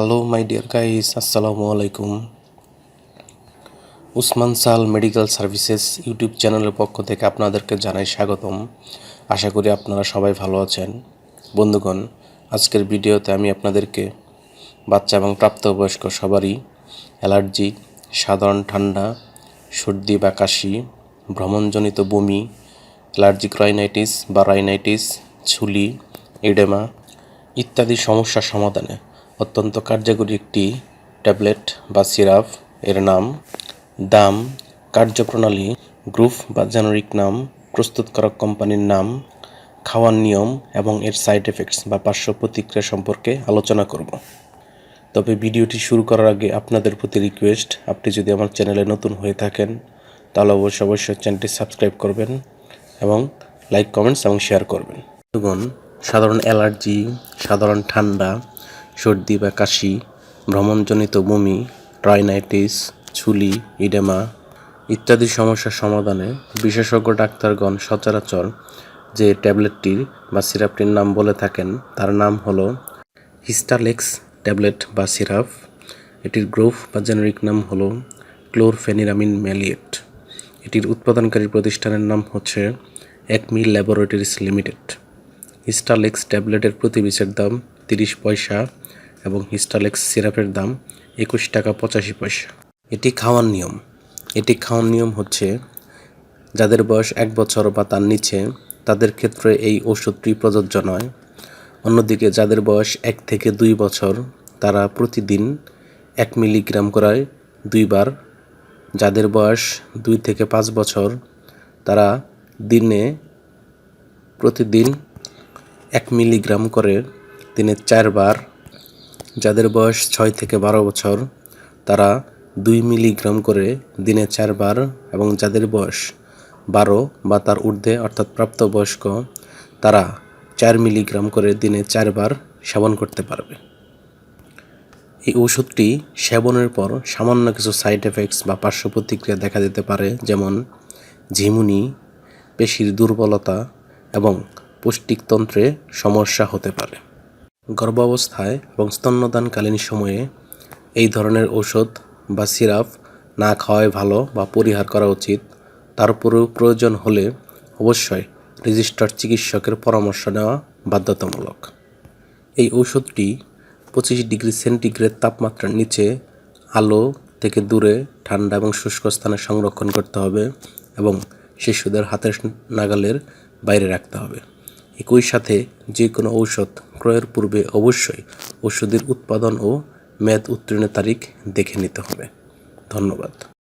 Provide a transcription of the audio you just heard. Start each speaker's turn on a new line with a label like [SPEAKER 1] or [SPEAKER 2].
[SPEAKER 1] Hello my dear guys আসসালামু আলাইকুম উসমান সাল মেডিকেল সার্ভিসেস ইউটিউব চ্যানেলের পক্ষ থেকে আপনাদেরকে জানাই স্বাগতম। আশা করি আপনারা সবাই ভালো আছেন। বন্ধুগণ, আজকের ভিডিওতে আমি আপনাদেরকে বাচ্চা এবং প্রাপ্তবয়স্ক সবারই অ্যালার্জি, সাধারণ ঠান্ডা, সর্দি বা কাশি, ভ্রমণজনিত বমি, অ্যালার্জিক রাইনাইটিস বা রাইনাইটিস ছুলি, এডেমা ইত্যাদি সমস্যার সমাধানে অত্যন্ত কার্যকরী একটি ট্যাবলেট বা সিরাপ। এর নাম দাম কার্যপ্রণালী গ্রুপ বা জেনারিক নাম, প্রস্তুতকারক কোম্পানির নাম, খাওয়ার নিয়ম এবং এর সাইড এফেক্টস বা পার্শ্ব প্রতিক্রিয়া সম্পর্কে আলোচনা করব। তবে ভিডিওটি শুরু করার আগে আপনাদের প্রতি রিকোয়েস্ট, আপনি যদি আমার চ্যানেলে নতুন হয়ে থাকেন, তাহলে অবশ্যই অবশ্যই চ্যানেলটি সাবস্ক্রাইব করবেন এবং লাইক, কমেন্টস এবং শেয়ার করবেন। সাধারণ অ্যালার্জি, সাধারণ ঠান্ডা সর্দি বা কাশি, ভ্রমণজনিত বমি রাইনাইটিস ছুলি, ইডেমা ইত্যাদি সমস্যার সমাধানে বিশেষজ্ঞ ডাক্তারগণ সচরাচর যে ট্যাবলেটটির বা সিরাপটির নাম বলে থাকেন, তার নাম হলো হিস্টালেক্স ট্যাবলেট বা সিরাপ। এটির গ্রুপ বা জেনারিক নাম হলো ক্লোরফেনিরামিন ম্যালিয়েট। এটির উৎপাদনকারী প্রতিষ্ঠানের নাম হচ্ছে একমি ল্যাবরেটরিজ লিমিটেড। হিস্টালেক্স ট্যাবলেটের প্রতি পিসের দাম তিরিশ পয়সা। এবং হিস্টালেক্স সিরাপের দাম একুশ টাকা পঁচাশি পয়সা। এটি খাওয়ার নিয়ম। এটি খাওয়ার নিয়ম হচ্ছে, যাদের বয়স এক বছর বা তার নিচে, তাদের ক্ষেত্রে এই ওষুধটি প্রযোজ্য নয়। অন্যদিকে, যাদের বয়স এক থেকে দুই বছর, তারা প্রতিদিন এক মিলিগ্রাম করায় দুইবার। যাদের বয়স দুই থেকে পাঁচ বছর, তারা দিনে প্রতিদিন এক মিলিগ্রাম করে, দিনে চারবার যাদের বয়স ছয় থেকে বারো বছর, তারা দুই মিলিগ্রাম করে দিনে চারবার এবং যাদের বয়স বারো বা তার ঊর্ধ্বে অর্থাৎ প্রাপ্তবয়স্ক, তারা চার মিলিগ্রাম করে দিনে চারবার সেবন করতে পারবে। এই ওষুধটি সেবনের পর সামান্য কিছু সাইড এফেক্টস বা পার্শ্ব প্রতিক্রিয়া দেখা দিতে পারে, যেমন ঝিমুনি, পেশির দুর্বলতা এবং পুষ্টিকতন্ত্রে সমস্যা হতে পারে। গর্ভাবস্থায় এবং স্তন্যদানকালীন সময়ে এই ধরনের ঔষধ বা সিরাপ না খাওয়াই ভালো বা পরিহার করা উচিত। তারপরেও প্রয়োজন হলে অবশ্যই রেজিস্টার্ড চিকিৎসকের পরামর্শ নেওয়া বাধ্যতামূলক। এই ঔষধটি পঁচিশ ডিগ্রি সেন্টিগ্রেড তাপমাত্রার নিচে আলো থেকে দূরে ঠান্ডা এবং শুষ্ক স্থানে সংরক্ষণ করতে হবে এবং শিশুদের হাতের নাগালের বাইরে রাখতে হবে। একই সাথে যে কোনো ঔষধ ক্রয়ের পূর্বে অবশ্যই ওষুধের উৎপাদন ও মেয়াদ উত্তীর্ণের তারিখ দেখে নিতে হবে। ধন্যবাদ।